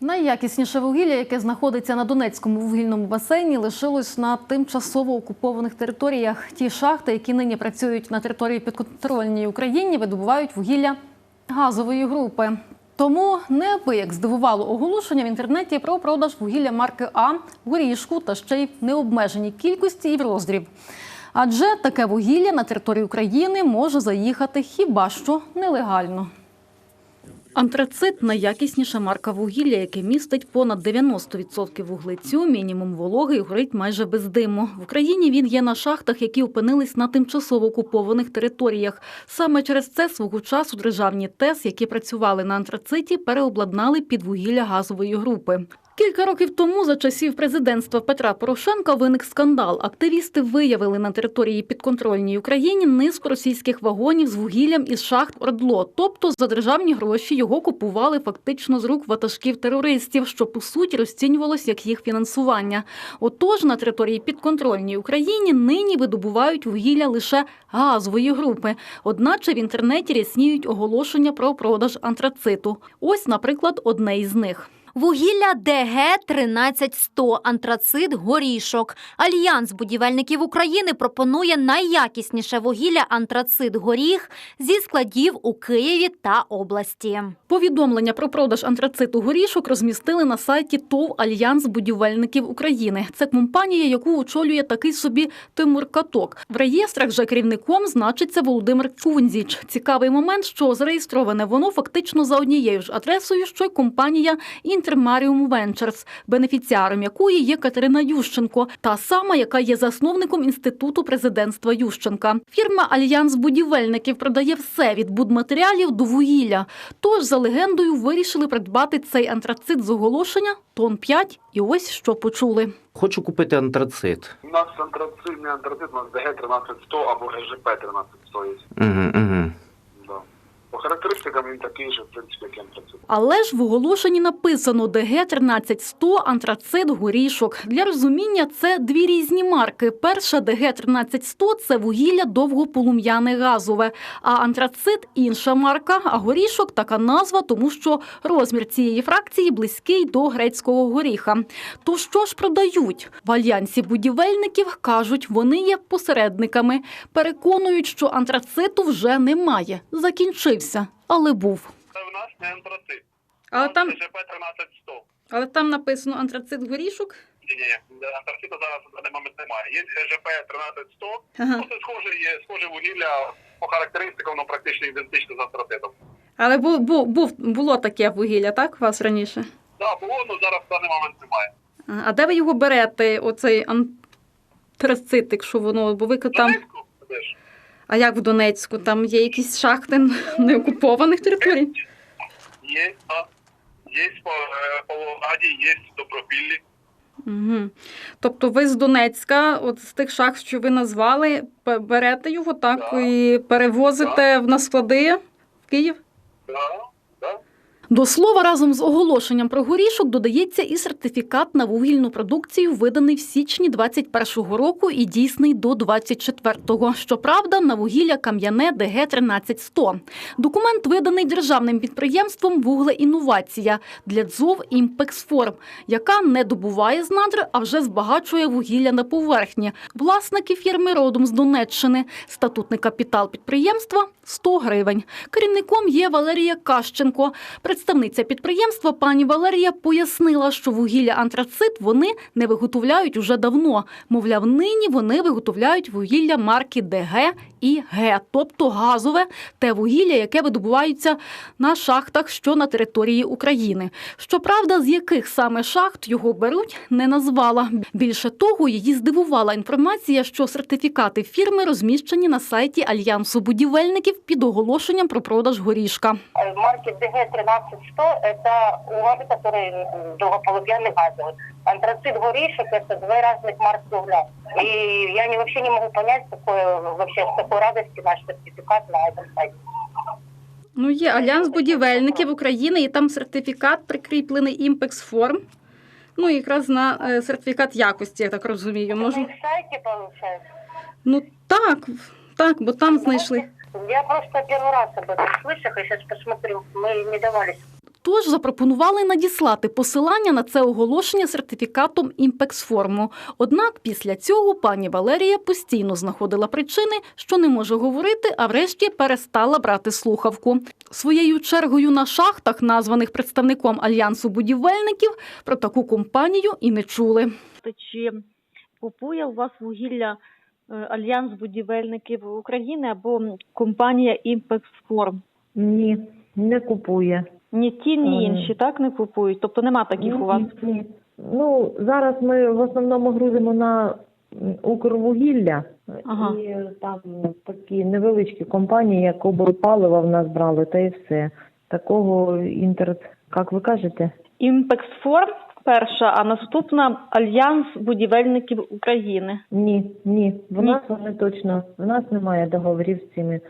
Найякісніше вугілля, яке знаходиться на Донецькому вугільному басейні, лишилось на тимчасово окупованих територіях. Ті шахти, які нині працюють на території підконтрольній Україні, видобувають вугілля газової групи. Тому неабияк здивувало оголошення в інтернеті про продаж вугілля марки А горішку та ще й необмеженій кількості і в роздріб. Адже таке вугілля на територію України може заїхати хіба що нелегально. Антрацит найякісніша марка вугілля, яке містить понад 90% вуглецю, мінімум вологи і горить майже без диму. В Україні він є на шахтах, які опинились на тимчасово окупованих територіях. Саме через це свого часу державні ТЕС, які працювали на антрациті, переобладнали під вугілля газової групи. Кілька років тому, за часів президентства Петра Порошенка, виник скандал. Активісти виявили на території підконтрольній Україні низку російських вагонів з вугіллям із шахт Ордло. Тобто за державні гроші його купували фактично з рук ватажків терористів, що по суті розцінювалось як їх фінансування. Отож, на території підконтрольній Україні нині видобувають вугілля лише газової групи. Одначе в інтернеті рясніють оголошення про продаж антрациту. Ось, наприклад, одне із них. Вугілля ДГ 13100, антрацит, горішок. Альянс будівельників України пропонує найякісніше вугілля антрацит горіх зі складів у Києві та області. Повідомлення про продаж антрациту горішок розмістили на сайті ТОВ Альянс будівельників України. Це компанія, яку очолює такий собі Тимур Каток. В реєстрах же керівником значиться Володимир Фунзіч. Цікавий момент, що зареєстроване воно фактично за однією ж адресою, що й компанія Інтермаріум Венчерс, бенефіціаром якої є Катерина Ющенко, та сама, яка є засновником інституту президентства Ющенка. Фірма Альянс будівельників продає все від будматеріалів до вугілля. Тож, за легендою, вирішили придбати цей антрацит з оголошення тон 5, і ось що почули. Хочу купити антрацит. У нас антрацит, не антрацит, у нас ДГ 13100 або ГЖП 13100 є. Угу, угу. Да. По характеристикам він такий же, в принципі, як антрацит. Але ж в оголошенні написано ДГ 13100 антрацит горішок. Для розуміння це дві різні марки. Перша ДГ 13100 – це вугілля довгополум'яне газове, а антрацит інша марка, а горішок така назва, тому що розмір цієї фракції близький до грецького горіха. То що ж продають? В альянсі будівельників кажуть, вони є посередниками. Переконують, що антрациту вже немає. Закінчився, але був. Це в нас не антрацит. Але там, 13100. але там написано антрацит горішок. Ні, ні, антрацита зараз на даний момент немає. Є ГЖП 13100, Ага. це схоже, є схоже вугілля по характеристикам, воно практично ідентичне з антрацитом. Але бу, бу, був, було таке вугілля, так, у вас раніше? Да, було, але зараз в даний момент немає. А де ви його берете, оцей антрацит, якщо воно, бо ви там. Донецьку? А як в Донецьку? Там є якісь шахти неокупованих територій? Є, да. Є по, Павлограді, є Добропіллі. Угу. Тобто ви з Донецька, от з тих шахт, що ви назвали, берете його так да. і перевозите на склади в Київ? Так. да. До слова, разом з оголошенням про горішок додається і сертифікат на вугільну продукцію, виданий в січні 21-го року і дійсний до 24-го. Щоправда, на вугілля кам'яне ДГ 13100. Документ виданий державним підприємством «Вуглеінновація» для ДЗОВ «Імпексформ», яка не добуває з надр, а вже збагачує вугілля на поверхні. Власники фірми родом з Донеччини. Статутний капітал підприємства – 100 гривень. Керівником є Валерія Кащенко. Представниця підприємства пані Валерія пояснила, що вугілля антрацит вони не виготовляють уже давно. Мовляв, нині вони виготовляють вугілля марки ДГ і Г, тобто газове, те вугілля, яке видобувається на шахтах, що на території України. Щоправда, з яких саме шахт його беруть, не назвала. Більше того, її здивувала інформація, що сертифікати фірми розміщені на сайті Альянсу будівельників під оголошенням про продаж горішка. Э, марки ДГ-13100 – это уголь, который м, долгополумьяный газовый. Антрацит горишек – это две разных марки угля. И я не, вообще не могу понять, какое, вообще, с какой радости наш сертификат на этом сайте. Ну, є Альянс будівельників України, і там сертифікат прикріплений Імпексформ. Ну, якраз на е, сертифікат якості, я так розумію. На Можу. их сайте, получается. Ну так, так, бо там знайшли. Я просто первый раз об этом слышу, и сейчас посмотрю. Мы не давались. Тож запропонували надіслати посилання на це оголошення сертифікатом імпексформу. Однак після цього пані Валерія постійно знаходила причини, що не може говорити, а врешті перестала брати слухавку. Своєю чергою на шахтах, названих представником альянсу будівельників, про таку компанію і не чули. чи купує у вас вугілля е, Альянс будівельників України або компанія Імпексформ? Ні, не купує. Ні ті, ні інші, так не купують. Тобто нема таких у вас. Ну, зараз ми в основному грузимо на Укрвугілля. Ага. І там такі невеличкі компанії, як оборпалива в нас брали, та і все. Такого інтер... як ви кажете? Імпексформ перша, а наступна Альянс будівельників України. Ні, ні. В Ні. нас вони точно, в нас немає договорів з цими.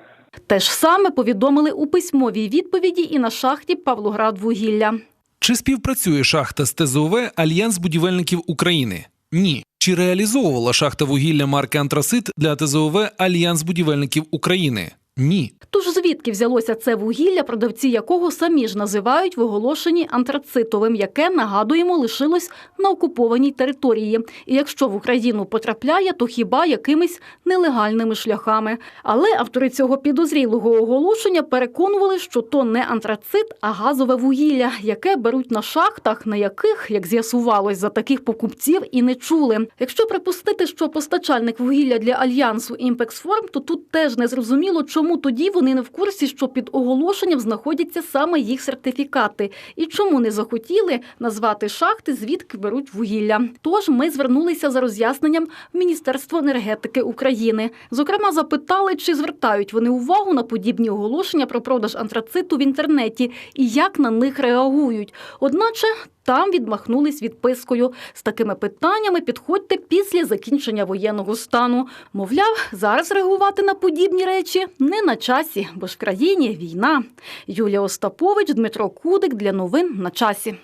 Те ж саме повідомили у письмовій відповіді і на шахті Павлоградвугілля. Чи співпрацює шахта з ТЗОВ Альянс будівельників України? Ні. Чи реалізовувала шахта вугілля марки Антрасит для ТЗОВ Альянс будівельників України? Ні. Тож звідки взялося це вугілля, продавці якого самі ж називають в оголошенні антрацитовим, яке нагадуємо лишилось на окупованій території. І якщо в Україну потрапляє, то хіба якимись нелегальними шляхами. Але автори цього підозрілого оголошення переконували, що то не антрацит, а газове вугілля, яке беруть на шахтах, на яких, як з'ясувалось, за таких покупців і не чули. Якщо припустити, що постачальник вугілля для альянсу Імпексформ, то тут теж не зрозуміло, чому тоді вони не в курсі, що під оголошенням знаходяться саме їх сертифікати, і чому не захотіли назвати шахти, звідки беруть вугілля. Тож ми звернулися за роз'ясненням в Міністерство енергетики України. Зокрема, запитали, чи звертають вони увагу на подібні оголошення про продаж антрациту в інтернеті і як на них реагують. Одначе там відмахнулись відпискою. З такими питаннями підходьте після закінчення воєнного стану. Мовляв, зараз реагувати на подібні речі не на часі, бо ж в країні війна. Юлія Остапович, Дмитро Кудик для новин на часі.